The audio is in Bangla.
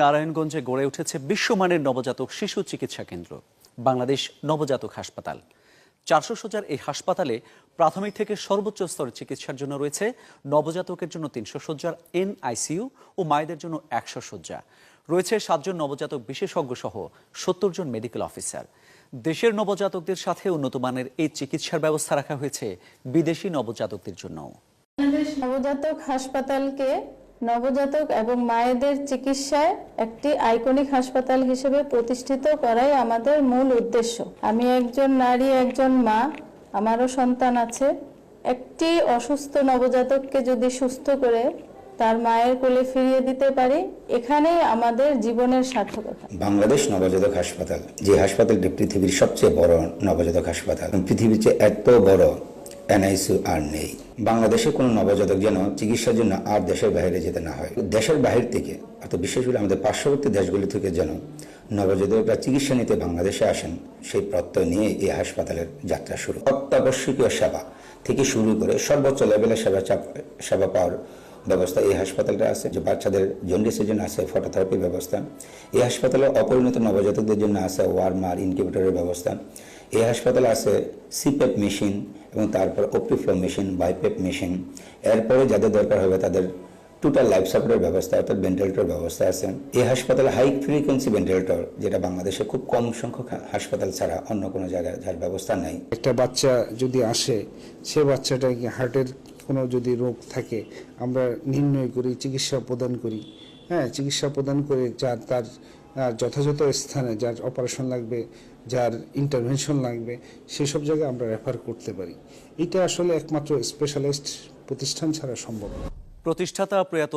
নারায়ণগঞ্জে গড়ে উঠেছে বিশ্বমানের নবজাতক শিশু চিকিৎসা কেন্দ্র, বাংলাদেশ নবজাতক হাসপাতাল। চারশো সজ্জার এই হাসপাতালে প্রাথমিক থেকে সর্বোচ্চ স্তরের চিকিৎসার জন্য রয়েছে নবজাতকের জন্য তিনশো সজ্জার এনআইসিইউ ও মায়েদের জন্য একশো সজ্জা রয়েছে সাতজন নবজাতক বিশেষজ্ঞ সহ সত্তর জন মেডিকেল অফিসার। দেশের নবজাতকদের সাথে উন্নত মানের এই চিকিৎসার ব্যবস্থা রাখা হয়েছে বিদেশি নবজাতকদের জন্য নবজাতক হাসপাতালকে নবজাতক এবং মায়েদের চিকিৎসায় একটি আইকনিক হাসপাতাল হিসেবে প্রতিষ্ঠিত করাই আমাদের মূল উদ্দেশ্য। আমি একজন নারী, একজন মা, আমারও সন্তান আছে। একটি অসুস্থ নবজাতককে যদি সুস্থ করে তার মায়ের কোলে ফিরিয়ে দিতে পারি, এখানেই আমাদের জীবনের সার্থকতা। বাংলাদেশ নবজাতক হাসপাতাল, যে হাসপাতালটি পৃথিবীর সবচেয়ে বড় নবজাতক হাসপাতাল পৃথিবীর চেয়ে এত বড় এনআইসিউ আর নেই। বাংলাদেশে কোনো নবজাতক যেন চিকিৎসার জন্য আর দেশের বাইরে যেতে না হয়। দেশের বাহির থেকে, অর্থাৎ বিশেষ করে আমাদের পার্শ্ববর্তী দেশগুলি থেকে যেন নবজাতকরা চিকিৎসা নিতে বাংলাদেশে আসেন, সেই প্রত্যয় নিয়ে এই হাসপাতালের যাত্রা শুরু। অত্যাবশ্যকীয় সেবা থেকে শুরু করে সর্বোচ্চ লেভেলের সেবা সেবা পাওয়ার ব্যবস্থা এই হাসপাতালটা আছে। যে বাচ্চাদের জন্ডিসের জন্য আছে ফটোথেরাপির ব্যবস্থা। এই হাসপাতালে অপরিণত নবজাতকদের জন্য আছে ওয়ার্মার ইনকিউবেটরের ব্যবস্থা। এই হাসপাতালে আছে সিপেপ মেশিন এবং তারপর ওপিফ্লো মেশিন বাইপেপ মেশিন এরপরে যাদের দরকার হবে তাদের টোটাল লাইফ সাপোর্টের ব্যবস্থা অর্থাৎ ভেন্টিলেটর ব্যবস্থা আছে। এই হাসপাতালে হাই ফ্রিকোয়েন্সি ভেন্টিলেটর যেটা বাংলাদেশে খুব কম সংখ্যক হাসপাতাল ছাড়া অন্য কোনো জায়গায় যার ব্যবস্থা নাই। একটা বাচ্চা যদি আসে, সে বাচ্চাটাকে হার্টের কোনো যদি রোগ থাকে, আমরা নির্ণয় করি, চিকিৎসা প্রদান করি। হ্যাঁ চিকিৎসা প্রদান করে যার তার যথাযথ স্থানে যার অপারেশন লাগবে যার ইন্টারভেনশন লাগবে, সেসব জায়গায় আমরা রেফার করতে পারি এটা আসলে একমাত্র স্পেশালিস্ট প্রতিষ্ঠান ছাড়া সম্ভব। প্রতিষ্ঠাতা প্রয়াত